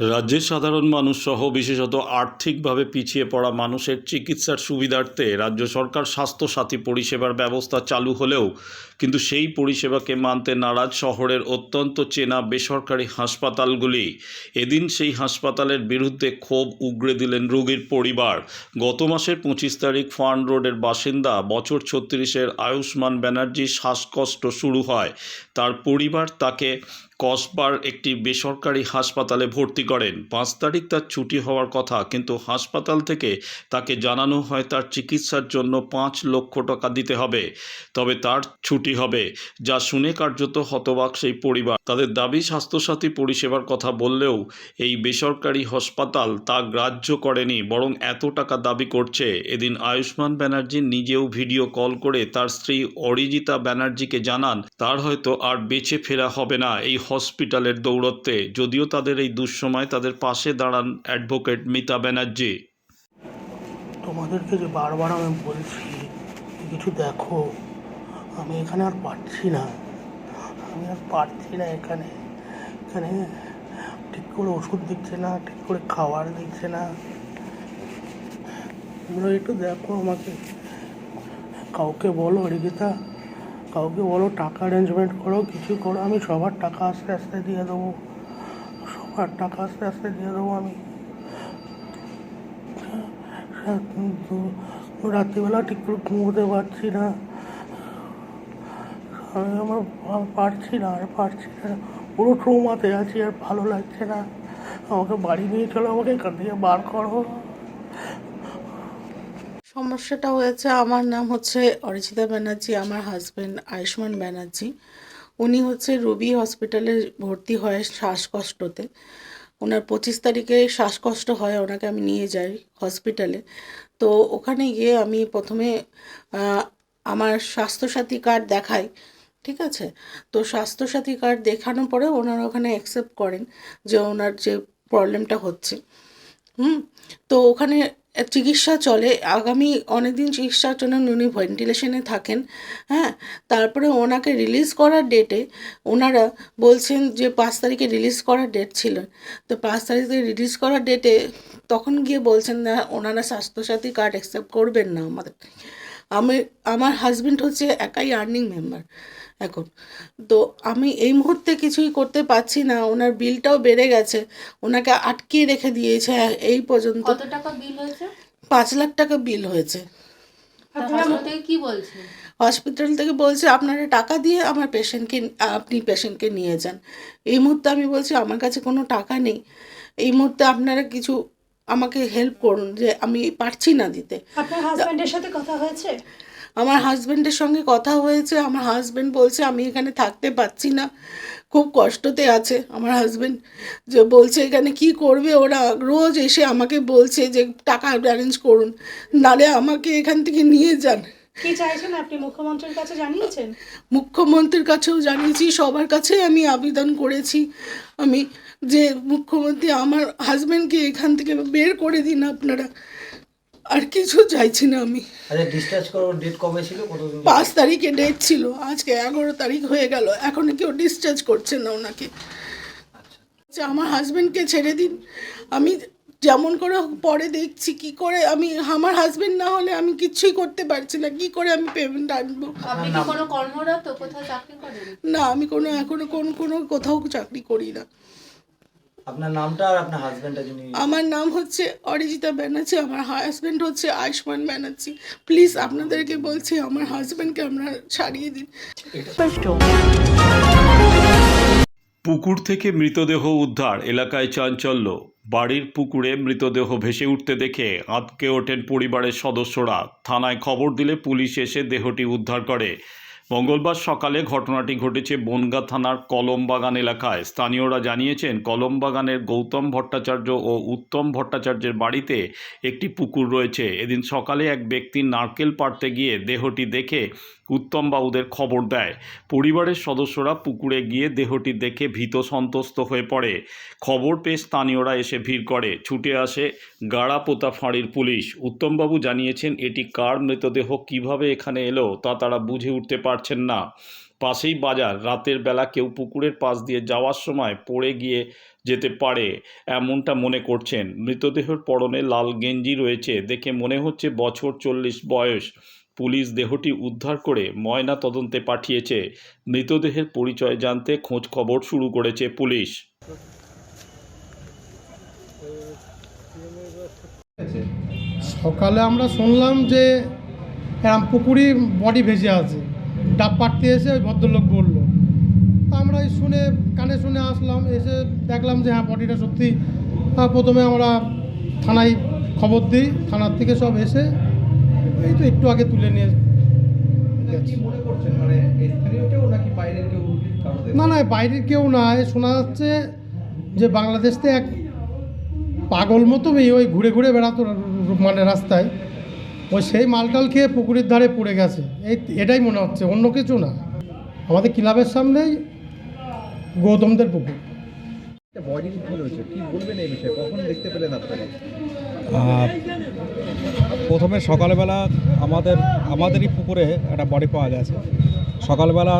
রাজ্যের সাধারণ মানুষ সহ বিশেষত আর্থিকভাবে পিছিয়ে পড়া মানুষের চিকিৎসার সুবিধার্থে রাজ্য সরকার স্বাস্থ্যসাথী পরিষেবার ব্যবস্থা চালু হলেও কিন্তু সেই পরিষেবাকে মানতে নারাজ শহরের অত্যন্ত চেনা বেসরকারি হাসপাতালগুলি। এদিন সেই হাসপাতালের বিরুদ্ধে ক্ষোভ উগরে দিলেন রোগীর পরিবার। গত মাসের পঁচিশ তারিখ ফার্ন রোডের বাসিন্দা বছর ছত্রিশের আয়ুষ্মান ব্যানার্জির শ্বাসকষ্ট শুরু হয়। তার পরিবার তাকে কসবার একটি বেসরকারি হাসপাতালে ভর্তি করেন। পাঁচ তারিখ তার ছুটি হওয়ার কথা, কিন্তু হাসপাতাল থেকে তাকে জানানো হয় তার চিকিৎসার জন্য পাঁচ লক্ষ টাকা দিতে হবে। তবে তার ছুটি হবে, যা শুনে কার্যত হতবাক সেই পরিবার। তাদের দাবি, স্বাস্থ্যসাথী পরিষেবার কথা বললেও এই বেসরকারি হাসপাতাল তা গ্রাহ্য করেনি, বরং এত টাকা দাবি করছে। এদিন আয়ুষ্মান ব্যানার্জি নিজেও ভিডিও কল করে তার স্ত্রী অরিজিতা ব্যানার্জিকে জানান, তার হয়তো আর বেঁচে ফেরা হবে না। এই হসপিটালের দৌরত্বে, যদিও তাদের এই দুঃসময় তাদের পাশে দাঁড়ান অ্যাডভোকেট মিতা ব্যানার্জি। তোমাদেরকে যে বারবার আমি বলছি কিছু দেখো, আমি এখানে আর পারছি না। আমি আর পারছি না এখানে। এখানে ঠিক করে ওষুধ দিচ্ছে না, ঠিক করে খাবার দিচ্ছে না। তোমরা একটু দেখো আমাকে। কাউকে বলো রিগিতা কাউকে বলো, টাকা অ্যারেঞ্জমেন্ট করো, কিছু করো, আমি সবার টাকা আস্তে আস্তে দিয়ে দেবো। সবার টাকা আস্তে আস্তে দিয়ে দেবো আমি। রাত্রিবেলা ঠিক করে ঘুমোতে পারছি না। আমি আমার পারছি না, আর পারছি না। পুরো ট্রৌমাতে আছি আর ভালো লাগছে না। আমাকে বাড়ি নিয়ে চলো, আমাকে এখান থেকে বার করো। সমস্যাটা হয়েছে, আমার নাম হচ্ছে অরিজিতা ব্যানার্জি, আমার হাজব্যান্ড আয়ুষ্মান ব্যানার্জি। উনি হচ্ছে রুবি হসপিটালে ভর্তি হয় শ্বাসকষ্টতে। ওনার পঁচিশ তারিখে শ্বাসকষ্ট হয়, ওনাকে আমি নিয়ে যাই হসপিটালে তো ওখানে গিয়ে আমি প্রথমে আমার স্বাস্থ্যসাথী কার্ড দেখাই, ঠিক আছে? তো স্বাস্থ্যসাথী কার্ড দেখানোর পরে ওনারা ওখানে অ্যাকসেপ্ট করেন যে ওনার যে প্রবলেমটা হচ্ছে। হুম? তো ওখানে চিকিৎসা চলে। আগামী অনেক দিন চিকিৎসার জন্য উনি ভেন্টিলেশনে থাকেন হ্যাঁ? তারপরে ওনাকে রিলিজ করার ডেটে ওনারা বলছেন যে পাঁচ তারিখে রিলিজ করার ডেট ছিল। তো পাঁচ তারিখে রিলিজ করার ডেটে তখন গিয়ে বলছেন, না, ওনারা স্বাস্থ্যসাথী কার্ড অ্যাকসেপ্ট করবেন না আমাদের। আমি আমার হাজবেন্ড হচ্ছে একাই আর্নিং মেম্বার এখন। তো আমি এই মুহূর্তে কিছুই করতে পারছি না ওনার বিলটাও বেড়ে গেছে ওনাকে আটকিয়ে রেখে দিয়েছে এই পর্যন্ত। কত টাকা বিল হয়েছে? পাঁচ লাখ টাকা বিল হয়েছে। কি বলছে? হসপিটাল থেকে বলছে আপনারা টাকা দিয়ে আমার পেশেন্টকে আপনি পেশেন্টকে নিয়ে যান। এই মুহূর্তে আমি বলছি আমার কাছে কোনো টাকা নেই। এই মুহূর্তে আপনারা কিছু আমাকে হেল্প করুন যে আমি পারছি না দিতে। আপনার হাজব্যান্ডের সাথে কথা হয়েছে? আমার হাজব্যান্ডের সঙ্গে কথা হয়েছে আমার হাজব্যান্ড বলছে আমি এখানে থাকতে পারছি না খুব কষ্টতে আছে। আমার হাজব্যান্ড যে বলছে এখানে কি করবে ওরা রোজ এসে আমাকে বলছে যে টাকা অ্যারেঞ্জ করুন নালে আমাকে এখান থেকে নিয়ে যান। কি চাইছেন আপনি? মুখ্যমন্ত্রীর কাছে জানিয়েছেন? মুখ্যমন্ত্রীর কাছেও জানিয়েছি সবার কাছে আমি আবেদন করেছি। আমি যে মুখ্যমন্ত্রী আমার হাজব্যান্ডকে এখান থেকে বের করে দিন আপনারা আর কিছু চাইছি না আমি। আচ্ছা ডিসচার্জ করার ডেট কবে ছিল? কতদিন? পাঁচ তারিখে ডেট ছিল আজকে এগারো তারিখ হয়ে গেল এখন কেউ ডিসচার্জ করছে না ওনাকে। আচ্ছা, আমার হাজব্যান্ডকে ছেড়ে দিন আমি যেমন করে পরে দেখছি কি করে আমি আমার হাজবেন্ড না হলে আমি কিচ্ছুই করতে পারছি না কি করে আমি পেমেন্ট আনব? আপনি কি কোনো কর্মরত? কোথাও চাকরি করেন? না আমি কোনো এখনও কোনো কোনো কোথাও চাকরি করি না। আপনার নামটা আর আপনার হাজবেন্ডটা যিনি আমার নাম হচ্ছে অরিজিতা ব্যানার্জি আমার হাজবেন্ড হচ্ছে আয়ুষ্মান ব্যানার্জি। প্লিজ আপনাদেরকে বলছি আমার হাজব্যান্ডকে আপনারা ছাড়িয়ে দিন। পুকুর থেকে মৃতদেহ উদ্ধার এলাকায় চাঞ্চল্য। বাড়ির পুকুরে মৃতদেহ ভেসে উঠতে দেখে আঁতকে ওঠেন পরিবারের সদস্যরা। থানায় খবর দিলে পুলিশ এসে দেহটি উদ্ধার করে। মঙ্গলবার সকালে ঘটনাটি ঘটেছে বনগা থানার কলমবাগান এলাকায়। স্থানীয়রা জানিয়েছেন, কলমবাগানের গৌতম ভট্টাচার্য ও উত্তম ভট্টাচার্যের বাড়িতে একটি পুকুর রয়েছে। এদিন সকালে এক ব্যক্তি নারকেল পাড়তে গিয়ে দেহটি দেখে উত্তমবাবুদের খবর দেয়। পরিবারের সদস্যরা পুকুরে গিয়ে দেহটি দেখে ভীত সন্তস্ত হয়ে পড়ে। খবর পেয়ে স্থানীয়রা এসে ভিড় করে। ছুটে আসে গাড়াপোতা ফাঁড়ির পুলিশ। উত্তমবাবু জানিয়েছেন, এটি কার মৃতদেহ? কীভাবে এখানে এলো? তা তারা বুঝে উঠতে পারছেন না। পাশেই বাজার। রাতের বেলা কেউ পুকুরের পাশ দিয়ে যাওয়ার সময় পড়ে গিয়ে যেতে পারে এমনটা মনে করছেন। মৃতদেহের পরনে লাল গেঞ্জি রয়েছে। দেখে মনে হচ্ছে বছর চল্লিশ বয়স। পুলিশ দেহটি উদ্ধার করে ময়না তদন্তে পাঠিয়েছে। মৃতদেহের পরিচয় জানতে খোঁজ খবর শুরু করেছে পুলিশ। সকালে আমরা শুনলাম যে এরম পুকুরি বডি ভেসে আছে। ডাব পাড়তে এসে ওই ভদ্রলোক বলল। আমরা শুনে, কানে শুনে আসলাম, এসে দেখলাম যে হ্যাঁ বডিটা সত্যি প্রথমে আমরা থানায় খবর দিই, থানার থেকে সব এসে এই তো একটু আগে তুলে নিয়ে গেছে। না না বাইরের কেউ না। শোনা যাচ্ছে যে বাংলাদেশ থেকে এক পাগল মতো মেয়ে ওই ঘুরে ঘুরে বেড়াতো মানে রাস্তায়। ওই সেই মালটাল খেয়ে পুকুরের ধারে পড়ে গেছে। এই এটাই মনে হচ্ছে অন্য কিছু না। আমাদের ক্লাবের সামনেই গৌতমদের পুকুর। প্রথমে সকালবেলা আমাদের, আমাদেরই পুকুরে একটা বডি পাওয়া গেছে। সকালবেলা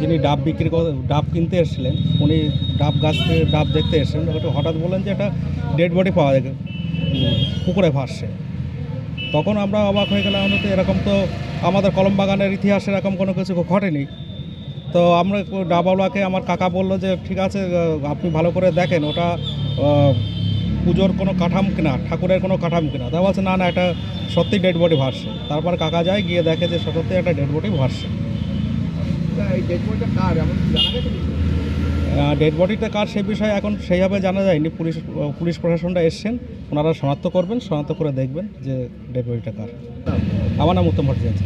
যিনি ডাব বিক্রি করে ডাব কিনতে এসেছিলেন, উনি ডাব গাছ থেকে ডাব দেখতে এসেছেন একটু হঠাৎ বললেন যে একটা ডেড বডি পাওয়া যায় পুকুরে ভাসছে। তখন আমরা অবাক হয়ে গেলাম তো এরকম তো আমাদের কলম বাগানের ইতিহাসে এরকম কোনো কিছু ঘটেনি। তো আমরা ডাবাওয়ালাকে আমার কাকা বলল যে ঠিক আছে আপনি ভালো করে দেখেন ওটা পুজোর কোনো কাঠাম কিনা ঠাকুরের কোনো কাঠাম কিনা। তা বলছে না না এটা সত্যি ডেড বডি ভাসছে। তারপর কাকা যায় গিয়ে দেখে যে সত্যি একটা ডেড বডি ভাসছে? ডেড বডিটা কার? সে বিষয়ে এখন সেইভাবে জানা যায়নি। পুলিশ পুলিশ প্রশাসনটা এসছেন ওনারা শনাক্ত করবেন শনাক্ত করে দেখবেন যে ডেড বডিটা কার। আমার নাম উত্তম ভট্টাচার্য।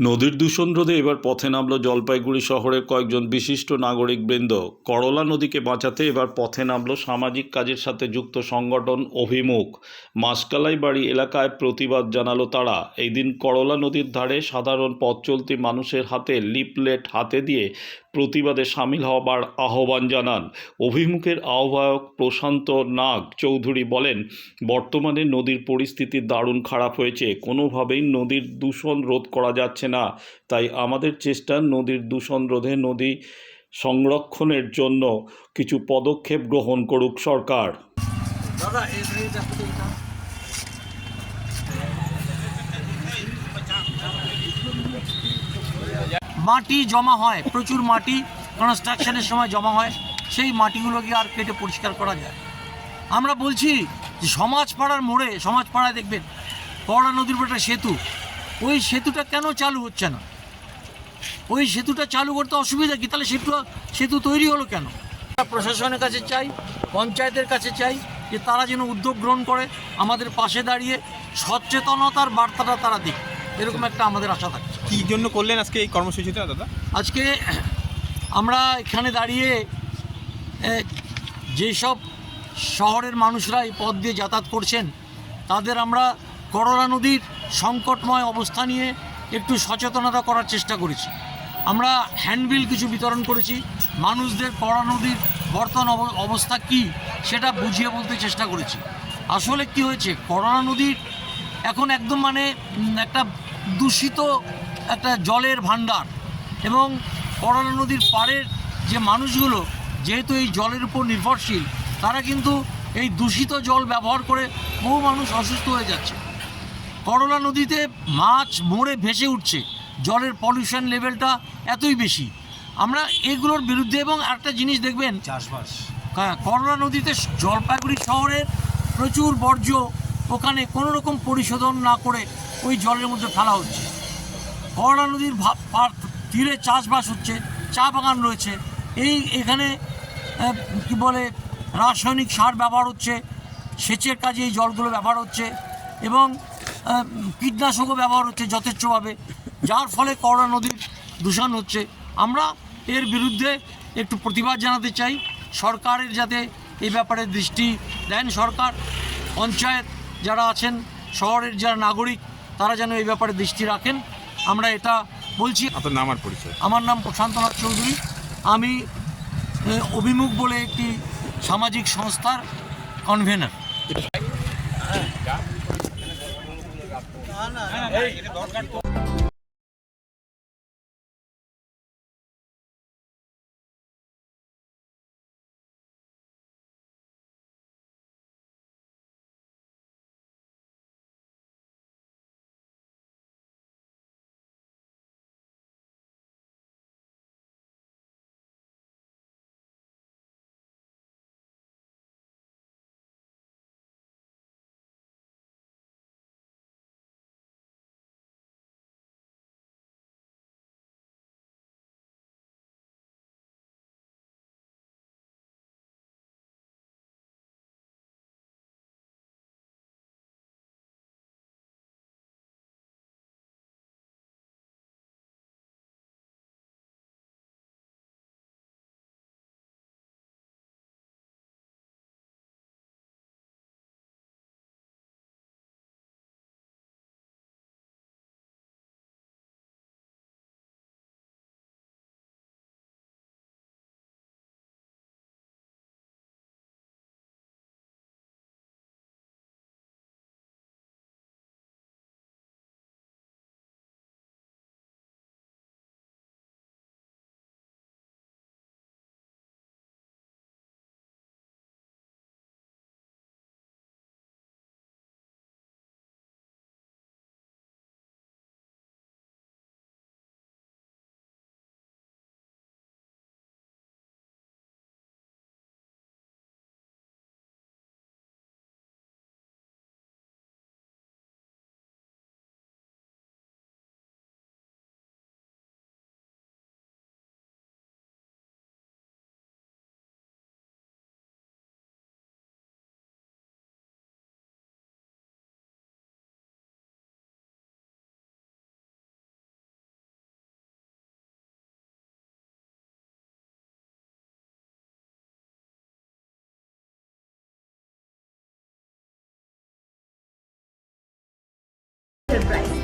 নদীর দূষণ রোধে এবার পথে নামল জলপাইগুড়ি শহরের কয়েকজন বিশিষ্ট নাগরিক বৃন্দ করলা নদীকে বাঁচাতে এবার পথে নামলো সামাজিক কাজের সাথে যুক্ত সংগঠন অভিমুখ। মাসকালাই বাড়ি এলাকায় প্রতিবাদ জানালো তারা। এই দিন করলা নদীর ধারে সাধারণ পথ চলতি মানুষের হাতে লিপলেট হাতে দিয়ে প্রতিবাদে সামিল হবার আহ্বান জানান। অভিমুখের আহ্বায়ক প্রশান্ত নাগ চৌধুরী বলেন, বর্তমানে নদীর পরিস্থিতি দারুণ খারাপ হয়েছে। কোনোভাবেই নদীর দূষণ রোধ করা যাচ্ছে না। তাই আমাদের চেষ্টা নদীর দূষণ রোধে নদী সংরক্ষণের জন্য কিছু পদক্ষেপ গ্রহণ করুক সরকার। মাটি জমা হয়, প্রচুর মাটি কনস্ট্রাকশনের সময় জমা হয়, সেই মাটিগুলোকে আর কেটে পরিষ্কার করা যায়। আমরা বলছি যে সমাজপাড়ার মোড়ে, সমাজপাড়ায় দেখবেন করোনা নদীর উপর একটা সেতু। ওই সেতুটা কেন চালু হচ্ছে না? ওই সেতুটা চালু করতে অসুবিধা কি? তাহলে সেতু সেতু তৈরি হলো কেন? প্রশাসনের কাছে চাই, পঞ্চায়েতের কাছে চাই যে তারা যেন উদ্যোগ গ্রহণ করে, আমাদের পাশে দাঁড়িয়ে সচেতনতার বার্তাটা তারা দিক। এরকম একটা আমাদের আশা থাকে কি জন্য করলেন আজকে এই কর্মসূচিটা দাদা? আজকে আমরা এখানে দাঁড়িয়ে যেসব শহরের মানুষরা এই পথ দিয়ে যাতায়াত করছেন তাদের আমরা করোনা নদীর সংকটময় অবস্থা নিয়ে একটু সচেতনতা করার চেষ্টা করেছি। আমরা হ্যান্ডবিল কিছু বিতরণ করেছি মানুষদের করোনা নদীর বর্তমান অব- অবস্থা কি সেটা বুঝিয়ে বলতে চেষ্টা করেছি। আসলে কি হয়েছে? করোনা নদীর এখন একদম মানে একটা দূষিত একটা জলের ভাণ্ডার। এবং করোনা নদীর পাড়ের যে মানুষগুলো যেহেতু এই জলের উপর নির্ভরশীল তারা কিন্তু এই দূষিত জল ব্যবহার করে বহু মানুষ অসুস্থ হয়ে যাচ্ছে। করোনা নদীতে মাছ মরে ভেসে উঠছে। জলের পলিউশন লেভেলটা এতই বেশি। আমরা এগুলোর বিরুদ্ধে এবং একটা জিনিস দেখবেন চাষবাস। হ্যাঁ করোনা নদীতে জলপাইগুড়ি শহরের প্রচুর বর্জ্য ওখানে কোনো রকম পরিশোধন না করে ওই জলের মধ্যে ফেলা হচ্ছে। করোনা নদীর তীরে চাষবাস হচ্ছে, চা বাগান রয়েছে। এই এখানে কি বলে, রাসায়নিক সার ব্যবহার হচ্ছে, সেচের কাজে এই জলগুলো ব্যবহার হচ্ছে এবং কীটনাশকও ব্যবহার হচ্ছে যথেচ্ছভাবে, যার ফলে করোনা নদীর দূষণ হচ্ছে। আমরা এর বিরুদ্ধে একটু প্রতিবাদ জানাতে চাই। সরকারের যাতে এই ব্যাপারে দৃষ্টি দেন। সরকার, পঞ্চায়েত যারা আছেন শহরের যারা নাগরিক তারা যেন এই ব্যাপারে দৃষ্টি রাখেন। আমরা এটা বলছি। আপনার নাম আর পরিচয়? আমার নাম প্রশান্তনাথ চৌধুরী। আমি অভিমুখ বলে একটি সামাজিক সংস্থার কনভেনার surprise.